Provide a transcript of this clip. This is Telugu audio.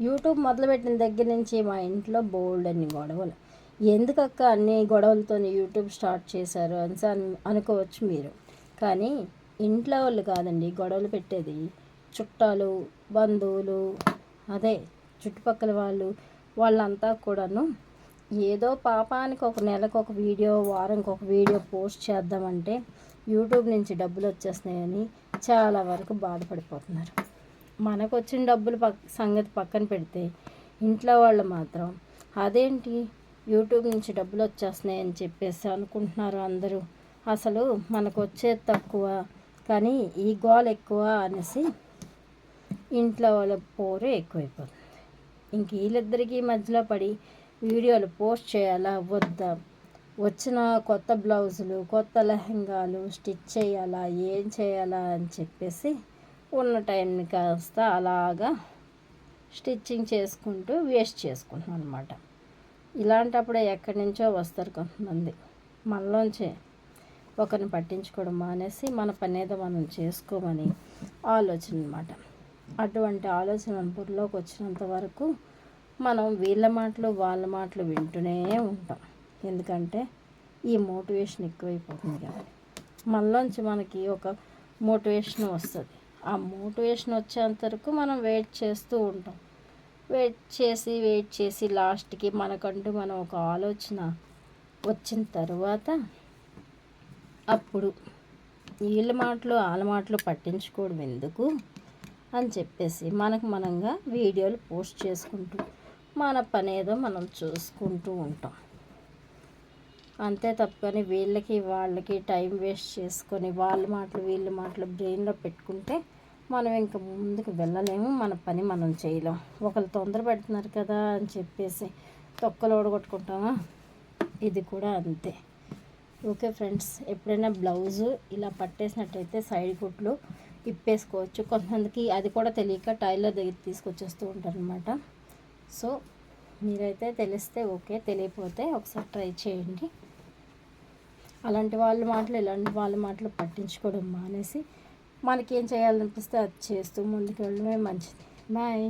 యూట్యూబ్ మొదలుపెట్టిన దగ్గర నుంచి మా ఇంట్లో బోల్డ్ అన్ని గొడవలు. ఎందుకక్క అన్ని గొడవలతో యూట్యూబ్ స్టార్ట్ చేశారు అని అనుకోవచ్చు మీరు. కానీ ఇంట్లో వాళ్ళు కాదండి గొడవలు పెట్టేది చుట్టాలు బంధువులు అదే చుట్టుపక్కల వాళ్ళు వాళ్ళంతా కూడాను ఏదో పాపానికి ఒక నెలకు ఒక వీడియో వారానికి ఒక వీడియో పోస్ట్ చేద్దామంటే యూట్యూబ్ నుంచి డబ్బులు వచ్చేస్తున్నాయని చాలా వరకు బాధపడిపోతున్నారు. మనకు వచ్చిన డబ్బులు పక్ సంగతి పక్కన పెడితే ఇంట్లో వాళ్ళు మాత్రం అదేంటి? యూట్యూబ్ నుంచి డబ్బులు వచ్చేస్తున్నాయని చెప్పేసి అనుకుంటున్నారు అందరూ. అసలు మనకు వచ్చేది తక్కువ. కానీ ఈ గోల్ ఎక్కువ అనేసి ఇంట్లో వాళ్ళ పోరు ఎక్కువైపోతుంది. ఇంక వీళ్ళిద్దరికీ మధ్యలో పడి వీడియోలు పోస్ట్ చేయాలా? వద్దా? వచ్చిన కొత్త బ్లౌజులు కొత్త లెహంగాలు స్టిచ్ చేయాలా? ఏం చేయాలా? అని చెప్పేసి ఉన్న టైంని కాస్త అలాగా స్టిచ్చింగ్ చేసుకుంటూ వేస్ట్ చేసుకుంటున్నాం అనమాట ఇలాంటప్పుడు ఎక్కడి నుంచో వస్తారు కొంతమంది. మనలోంచే ఒకరిని పట్టించుకోవడం మానేసి మన పని ఏదో మనం చేసుకోమని ఆలోచన అనమాట అటువంటి ఆలోచన మన బుర్రలోకి వచ్చినంత వరకు మనం వీళ్ళ మాటలు వాళ్ళ మాటలు వింటూనే ఉంటాం. ఎందుకంటే ఈ మోటివేషన్ ఎక్కువైపోతుంది కదా మనలోంచి మనకి ఒక మోటివేషన్ వస్తుంది. ఆ మోటివేషన్ వచ్చేంత వరకు మనం వెయిట్ చేస్తూ ఉంటాం. వెయిట్ చేసి వెయిట్ చేసి లాస్ట్కి మనకంటూ మనం ఒక ఆలోచన వచ్చిన తర్వాత అప్పుడు వీళ్ళ మాటలు వాళ్ళ మాటలు పట్టించుకోవడం ఎందుకు అని చెప్పేసి మనకు మనంగా వీడియోలు పోస్ట్ చేసుకుంటూ మన పనేదో మనం చూసుకుంటూ ఉంటాం. అంతే తప్పని వీళ్ళకి వాళ్ళకి టైం వేస్ట్ చేసుకొని వాళ్ళ మాటలు వీళ్ళ మాటలు బ్రెయిన్లో పెట్టుకుంటే మనం ఇంకా ముందుకు వెళ్ళలేము. మన పని మనం చేయలేం. ఒకరు తొందర పెడుతున్నారు కదా అని చెప్పేసి తొక్కలు ఓడగొట్టుకుంటామా ఇది కూడా అంతే. ఓకే ఫ్రెండ్స్ ఎప్పుడైనా బ్లౌజు ఇలా పట్టేసినట్టయితే సైడ్ కుట్లు ఇప్పేసుకోవచ్చు. కొంతమందికి అది కూడా తెలియక టైలర్ దగ్గర తీసుకొచ్చేస్తూ ఉంటారనమాట సో మీరైతే తెలిస్తే ఓకే తెలియకపోతే ఒకసారి ట్రై చేయండి. అలాంటి వాళ్ళ మాటలు ఇలాంటి వాళ్ళ మాటలు పట్టించుకోవడం మానేసి మనకేం చేయాలనిపిస్తే అది చేస్తూ ముందుకు వెళ్ళడమే మంచిది. బాయ్.